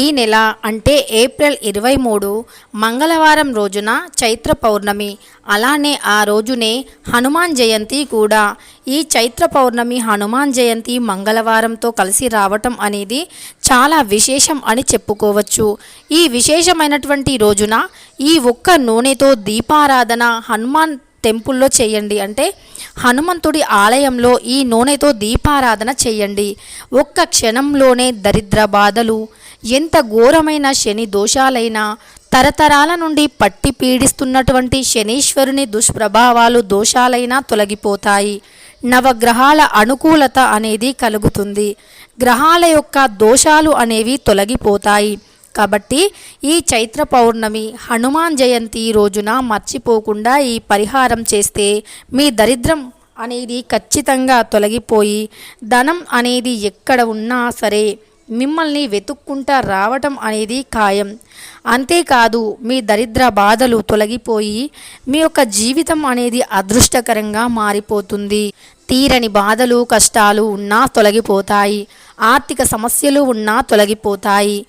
ఈ నెల అంటే ఏప్రిల్ ఇరవై మూడు మంగళవారం రోజున చైత్ర పౌర్ణమి. అలానే ఆ రోజునే హనుమాన్ జయంతి కూడా. ఈ చైత్ర పౌర్ణమి హనుమాన్ జయంతి మంగళవారంతో కలిసి రావటం అనేది చాలా విశేషం అని చెప్పుకోవచ్చు. ఈ విశేషమైనటువంటి రోజున ఈ ఒక్క నూనెతో దీపారాధన హనుమాన్ టెంపుల్లో చేయండి. అంటే హనుమంతుడి ఆలయంలో ఈ నూనెతో దీపారాధన చేయండి. ఒక్క క్షణంలోనే దరిద్ర బాధలు ఎంత ఘోరమైన శని దోషాలైనా తరతరాల నుండి పట్టి పీడిస్తున్నటువంటి శనీశ్వరుని దుష్ప్రభావాలు దోషాలైనా తొలగిపోతాయి. నవగ్రహాల అనుకూలత అనేది కలుగుతుంది. గ్రహాల యొక్క దోషాలు అనేవి తొలగిపోతాయి. కాబట్టి ఈ చైత్ర పౌర్ణమి హనుమాన్ జయంతి రోజున మర్చిపోకుండా ఈ పరిహారం చేస్తే మీ దరిద్రం అనేది ఖచ్చితంగా తొలగిపోయి ధనం అనేది ఎక్కడ ఉన్నా సరే మిమ్మల్ని వెతుక్కుంటా రావటం అనేది ఖాయం. అంతేకాదు మీ దరిద్ర బాధలు తొలగిపోయి మీ యొక్క జీవితం అనేది అదృష్టకరంగా మారిపోతుంది. తీరని బాధలు కష్టాలు ఉన్నా తొలగిపోతాయి. ఆర్థిక సమస్యలు ఉన్నా తొలగిపోతాయి.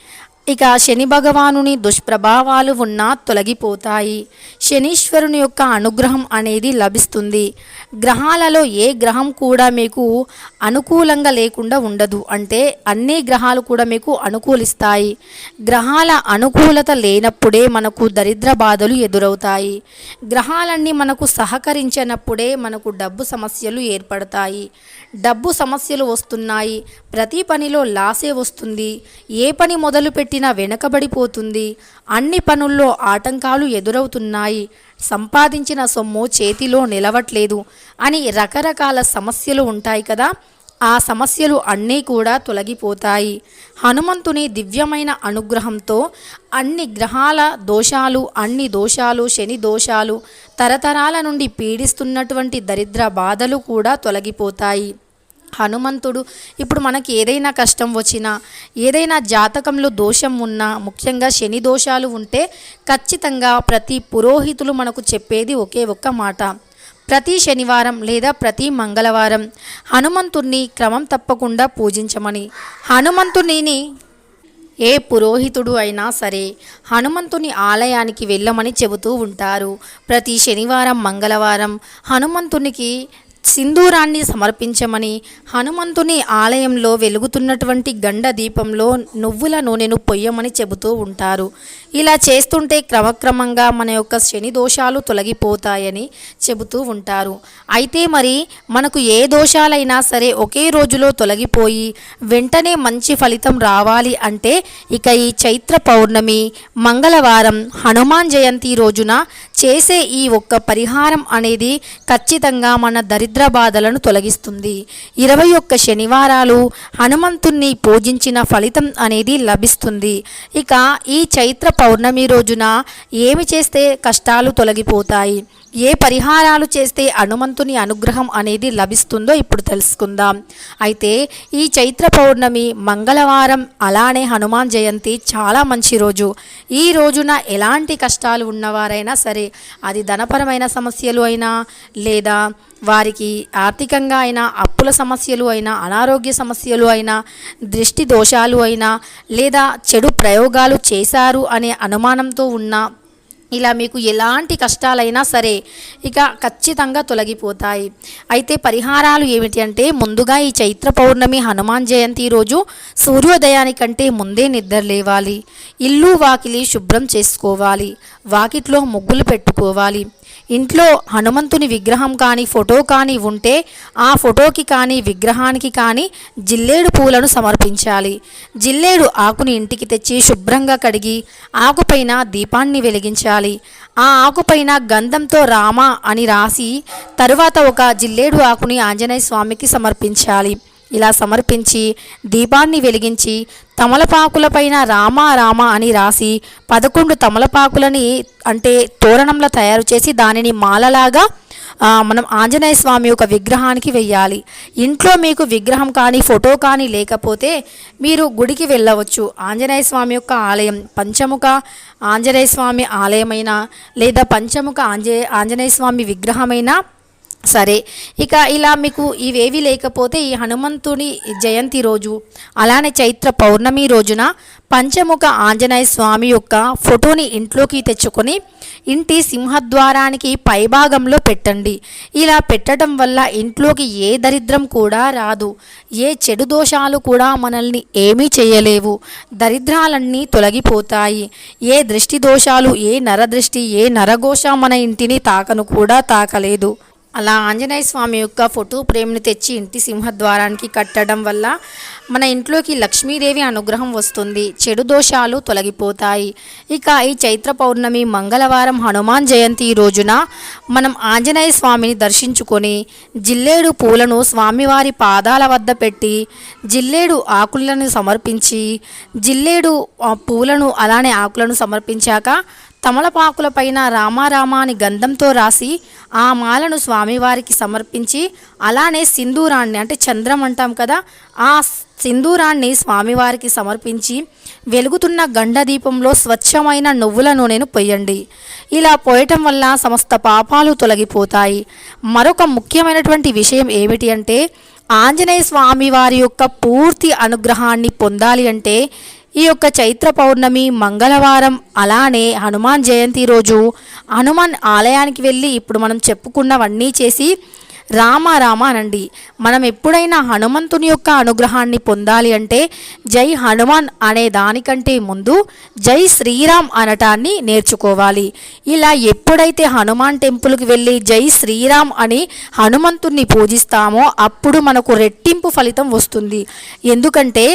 ఇక శని భగవానుని దుష్ప్రభావాలు ఉన్నా తొలగిపోతాయి. శనీశ్వరుని యొక్క అనుగ్రహం అనేది లభిస్తుంది. గ్రహాలలో ఏ గ్రహం కూడా మీకు అనుకూలంగా లేకుండా ఉండదు. అంటే అన్ని గ్రహాలు కూడా మీకు అనుకూలిస్తాయి. గ్రహాల అనుకూలత లేనప్పుడే మనకు దరిద్ర బాధలు ఎదురవుతాయి. గ్రహాలన్నీ మనకు సహకరించినప్పుడే మనకు డబ్బు సమస్యలు ఏర్పడతాయి. డబ్బు సమస్యలు వస్తున్నాయి. ప్రతి పనిలో లాసే వస్తుంది. ఏ పని మొదలు పెట్టినా వెనకబడిపోతుంది. అన్ని పనుల్లో ఆటంకాలు ఎదురవుతున్నాయి. సంపాదించిన సొమ్ము చేతిలో నిలవట్లేదు అని రకరకాల సమస్యలు ఉంటాయి కదా. ఆ సమస్యలు అన్నీ కూడా తొలగిపోతాయి. హనుమంతుని దివ్యమైన అనుగ్రహంతో అన్ని గ్రహాల దోషాలు అన్ని దోషాలు శని దోషాలు తరతరాల నుండి పీడిస్తున్నటువంటి దరిద్ర బాధలు కూడా తొలగిపోతాయి. హనుమంతుడు. ఇప్పుడు మనకి ఏదైనా కష్టం వచ్చినా ఏదైనా జాతకంలో దోషం ఉన్నా ముఖ్యంగా శని దోషాలు ఉంటే ఖచ్చితంగా ప్రతి పురోహితులు మనకు చెప్పేది ఒకే ఒక్క మాట. ప్రతి శనివారం లేదా ప్రతి మంగళవారం హనుమంతుణ్ణి క్రమం తప్పకుండా పూజించమని. హనుమంతునిని ఏ పురోహితుడు అయినా సరే హనుమంతుని ఆలయానికి వెళ్ళమని చెబుతూ ఉంటారు. ప్రతి శనివారం మంగళవారం హనుమంతునికి సింధూరాన్ని సమర్పించమని హనుమంతుని ఆలయంలో వెలుగుతున్నటువంటి గండ దీపంలో నువ్వుల నూనెను పొయ్యమని చెబుతూ ఉంటారు. ఇలా చేస్తుంటే క్రమక్రమంగా మన యొక్క శని దోషాలు తొలగిపోతాయని చెబుతూ ఉంటారు. అయితే మరి మనకు ఏ దోషాలైనా సరే ఒకే రోజులో తొలగిపోయి వెంటనే మంచి ఫలితం రావాలి అంటే ఇక ఈ చైత్ర పౌర్ణమి మంగళవారం హనుమాన్ జయంతి రోజున చేసే ఈ ఒక్క పరిహారం అనేది ఖచ్చితంగా మన దరిద్ర బాధలను తొలగిస్తుంది. ఇరవై ఒక్క శనివారాలు హనుమంతుణ్ణి పూజించిన ఫలితం అనేది లభిస్తుంది. ఇక ఈ చైత్ర పౌర్ణమి రోజున ఏమి చేస్తే కష్టాలు తొలగిపోతాయి? ఏ పరిహారాలు చేస్తే హనుమంతుని అనుగ్రహం అనేది లభిస్తుందో ఇప్పుడు తెలుసుకుందాం. అయితే ఈ చైత్ర పౌర్ణమి మంగళవారం అలానే హనుమాన్ జయంతి చాలా మంచి రోజు. ఈ రోజున ఎలాంటి కష్టాలు ఉన్నవారైనా సరే అది ధనపరమైన సమస్యలు అయినా లేదా వారికి ఆర్థికంగా అయినా అప్పుల సమస్యలు అయినా అనారోగ్య సమస్యలు అయినా దృష్టి దోషాలు అయినా లేదా చెడు ప్రయోగాలు చేశారు అనే అనుమానంతో ఉన్న ఇలా మీకు ఎలాంటి కష్టాలైనా సరే ఇక ఖచ్చితంగా తొలగిపోతాయి. అయితే పరిహారాలు ఏమిటి అంటే ముందుగా ఈ చైత్ర పౌర్ణమి హనుమాన్ జయంతి రోజు సూర్యోదయానికంటే ముందే నిద్ర లేవాలి. ఇల్లు వాకిలి శుభ్రం చేసుకోవాలి. వాకిట్లో ముగ్గులు పెట్టుకోవాలి. ఇంట్లో హనుమంతుని విగ్రహం కానీ ఫోటో కానీ ఉంటే ఆ ఫోటోకి కానీ విగ్రహానికి కానీ జిల్లేడు పూలను సమర్పించాలి. జిల్లేడు ఆకుని ఇంటికి తెచ్చి శుభ్రంగా కడిగి ఆకుపైన దీపాన్ని వెలిగించాలి. ఆ ఆకుపైన గంధంతో రామ అని రాసి తరువాత ఒక జిల్లేడు ఆకుని ఆంజనేయ స్వామికి సమర్పించాలి. ఇలా సమర్పించి దీపాన్ని వెలిగించి తమలపాకులపైన రామ రామ అని రాసి పదకొండు తమలపాకులని అంటే తోరణంలో తయారు చేసి దానిని మాలలాగా మనం ఆంజనేయ స్వామి యొక్క విగ్రహానికి వెయ్యాలి. ఇంట్లో మీకు విగ్రహం కానీ ఫోటో కానీ లేకపోతే మీరు గుడికి వెళ్ళవచ్చు. ఆంజనేయ స్వామి యొక్క ఆలయం పంచముఖ ఆంజనేయ స్వామి ఆలయమైనా లేదా పంచముఖ ఆంజే ఆంజనేయ స్వామి విగ్రహమైనా సరే. ఇక ఇలా మీకు ఇవేవి లేకపోతే ఈ హనుమంతుని జయంతి రోజు అలానే చైత్ర పౌర్ణమి రోజున పంచముఖ ఆంజనేయ స్వామి యొక్క ఫోటోని ఇంట్లోకి తెచ్చుకొని ఇంటి సింహద్వారానికి పైభాగంలో పెట్టండి. ఇలా పెట్టడం వల్ల ఇంట్లోకి ఏ దరిద్రం కూడా రాదు. ఏ చెడు దోషాలు కూడా మనల్ని ఏమీ చేయలేవు. దరిద్రాలన్నీ తొలగిపోతాయి. ఏ దృష్టి దోషాలు ఏ నరదృష్టి ఏ నరఘోష మన ఇంటిని తాకను కూడా తాకలేదు. అలా ఆంజనేయ స్వామి యొక్క ఫోటో ప్రేమని తెచ్చి ఇంటి సింహద్వారానికి కట్టడం వల్ల మన ఇంట్లోకి లక్ష్మీదేవి అనుగ్రహం వస్తుంది. చెడు దోషాలు తొలగిపోతాయి. ఇక ఈ చైత్ర పౌర్ణమి మంగళవారం హనుమాన్ జయంతి రోజున మనం ఆంజనేయ స్వామిని దర్శించుకొని జిల్లేడు పూలను స్వామివారి పాదాల వద్ద పెట్టి జిల్లేడు ఆకులను సమర్పించి జిల్లేడు పూలను అలానే ఆకులను సమర్పించాక తమలపాకులపైన రామారామ అని గంధంతో రాసి ఆ మాలను స్వామివారికి సమర్పించి అలానే సింధూరాన్ని అంటే చంద్రం అంటాం కదా ఆ సింధూరాన్ని స్వామివారికి సమర్పించి వెలుగుతున్న గండ దీపంలో స్వచ్ఛమైన నువ్వుల నూనెను పొయ్యండి. ఇలా పోయటం వల్ల సమస్త పాపాలు తొలగిపోతాయి. మరొక ముఖ్యమైనటువంటి విషయం ఏమిటి అంటే ఆంజనేయ స్వామి వారి యొక్క పూర్తి అనుగ్రహాన్ని పొందాలి అంటే ఈ యొక్క చైత్ర పౌర్ణమి మంగళవారం అలానే హనుమాన్ జయంతి రోజు హనుమాన్ ఆలయానికి వెళ్ళి ఇప్పుడు మనం చెప్పుకున్నవన్నీ చేసి రామ రామ అనండి. మనం ఎప్పుడైనా హనుమంతుని యొక్క అనుగ్రహాన్ని పొందాలి అంటే జై హనుమాన్ అనే దానికంటే ముందు జై శ్రీరామ్ అనటాన్ని నేర్చుకోవాలి. ఇలా ఎప్పుడైతే హనుమాన్ టెంపుల్కి వెళ్ళి జై శ్రీరామ్ అని హనుమంతుణ్ణి పూజిస్తామో అప్పుడు మనకు రెట్టింపు ఫలితం వస్తుంది. ఎందుకంటే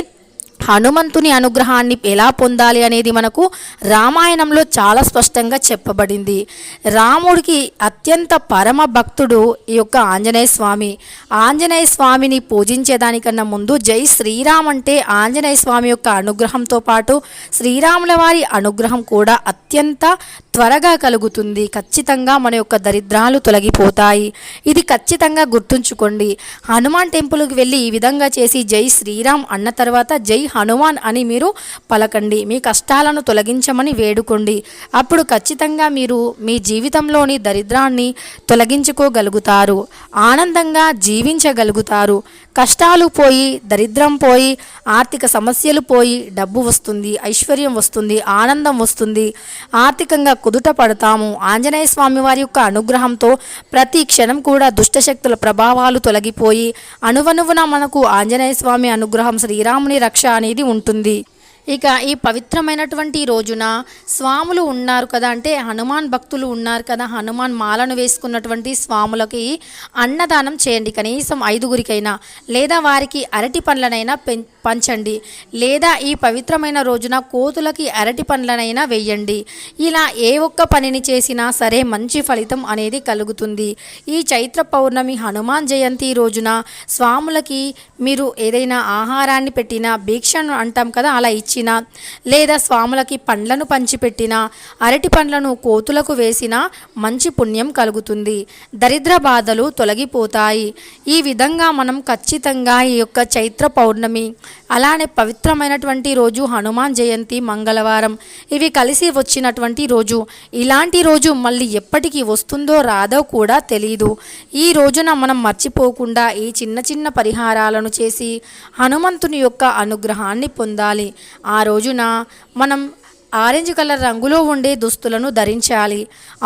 హనుమంతుని అనుగ్రహాన్ని ఎలా పొందాలి అనేది మనకు రామాయణంలో చాలా స్పష్టంగా చెప్పబడింది. రాముడికి అత్యంత పరమ భక్తుడు ఈ యొక్క ఆంజనేయ స్వామి. ఆంజనేయ స్వామిని పూజించేదానికన్నా ముందు జై శ్రీరామ్ అంటే ఆంజనేయ స్వామి యొక్క అనుగ్రహంతో పాటు శ్రీరాముల వారి అనుగ్రహం కూడా అత్యంత త్వరగా కలుగుతుంది. ఖచ్చితంగా మన యొక్క దరిద్రాలు తొలగిపోతాయి. ఇది ఖచ్చితంగా గుర్తుంచుకోండి. హనుమాన్ టెంపుల్కి వెళ్ళి ఈ విధంగా చేసి జై శ్రీరామ్ అన్న తర్వాత జై హనుమాన్ అని మీరు పలకండి. మీ కష్టాలను తొలగించమని వేడుకోండి. అప్పుడు ఖచ్చితంగా మీరు మీ జీవితంలోని దరిద్రాన్ని తొలగించుకోగలుగుతారు. ఆనందంగా జీవించగలుగుతారు. కష్టాలు పోయి దరిద్రం పోయి ఆర్థిక సమస్యలు పోయి డబ్బు వస్తుంది ఐశ్వర్యం వస్తుంది ఆనందం వస్తుంది. ఆర్థికంగా కుదుట పడతాము. ఆంజనేయ స్వామి వారి యొక్క అనుగ్రహంతో ప్రతి క్షణం కూడా దుష్టశక్తుల ప్రభావాలు తొలగిపోయి అణువణువున మనకు ఆంజనేయ స్వామి అనుగ్రహం శ్రీరాముని రక్ష అనేది ఉంటుంది. ఇక ఈ పవిత్రమైనటువంటి రోజున స్వాములు ఉన్నారు కదా అంటే హనుమాన్ భక్తులు ఉన్నారు కదా హనుమాన్ మాలను వేసుకున్నటువంటి స్వాములకి అన్నదానం చేయండి. కనీసం ఐదుగురికైనా లేదా వారికి అరటి పండ్లనైనా పంచండి. లేదా ఈ పవిత్రమైన రోజున కోతులకి అరటి పండ్లనైనా వేయండి. ఇలా ఏ ఒక్క పనిని చేసినా సరే మంచి ఫలితం అనేది కలుగుతుంది. ఈ చైత్ర పౌర్ణమి హనుమాన్ జయంతి రోజున స్వాములకి మీరు ఏదైనా ఆహారాన్ని పెట్టినా భిక్షను అంటాం కదా అలా ఇచ్చి ఇచ్చినా లేదా స్వాములకి పండ్లను పంచిపెట్టినా అరటి పండ్లను కోతులకు వేసినా మంచి పుణ్యం కలుగుతుంది. దరిద్ర బాధలు తొలగిపోతాయి. ఈ విధంగా మనం ఖచ్చితంగా ఈ యొక్క చైత్ర పౌర్ణమి అలానే పవిత్రమైనటువంటి రోజు హనుమాన్ జయంతి మంగళవారం. ఇవి కలిసి వచ్చినటువంటి రోజు. ఇలాంటి రోజు మళ్ళీ ఎప్పటికీ వస్తుందో రాదో కూడా తెలియదు ఈ రోజున మనం మర్చిపోకుండా ఈ చిన్న చిన్న పరిహారాలను చేసి హనుమంతుని యొక్క అనుగ్రహాన్ని పొందాలి. ఆ రోజున మనం ఆరెంజ్ కలర్ రంగులో ఉండే దుస్తులను ధరించాలి.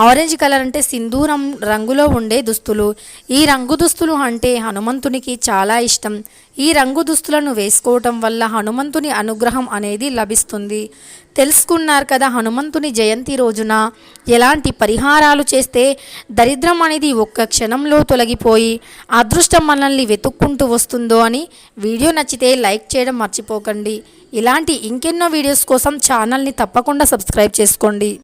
ఆరెంజ్ కలర్ అంటే సింధూరం రంగులో ఉండే దుస్తులు. ఈ రంగు దుస్తులు అంటే హనుమంతునికి చాలా ఇష్టం. ఈ రంగు దుస్తులను వేసుకోవటం వల్ల హనుమంతుని అనుగ్రహం అనేది లభిస్తుంది. తెలుసుకున్నారు కదా హనుమంతుని జయంతి రోజున ఎలాంటి పరిహారాలు చేస్తే దరిద్రం అనేది ఒక్క క్షణంలో తొలగిపోయి అదృష్టం మనల్ని వెతుక్కుంటూ వస్తుందో అని వీడియో నచ్చితే లైక్ చేయడం మర్చిపోకండి. ఇలాంటి ఇంకెన్నో వీడియోస్ కోసం ఛానల్ని తప్పకుండా సబ్స్క్రైబ్ చేసుకోండి.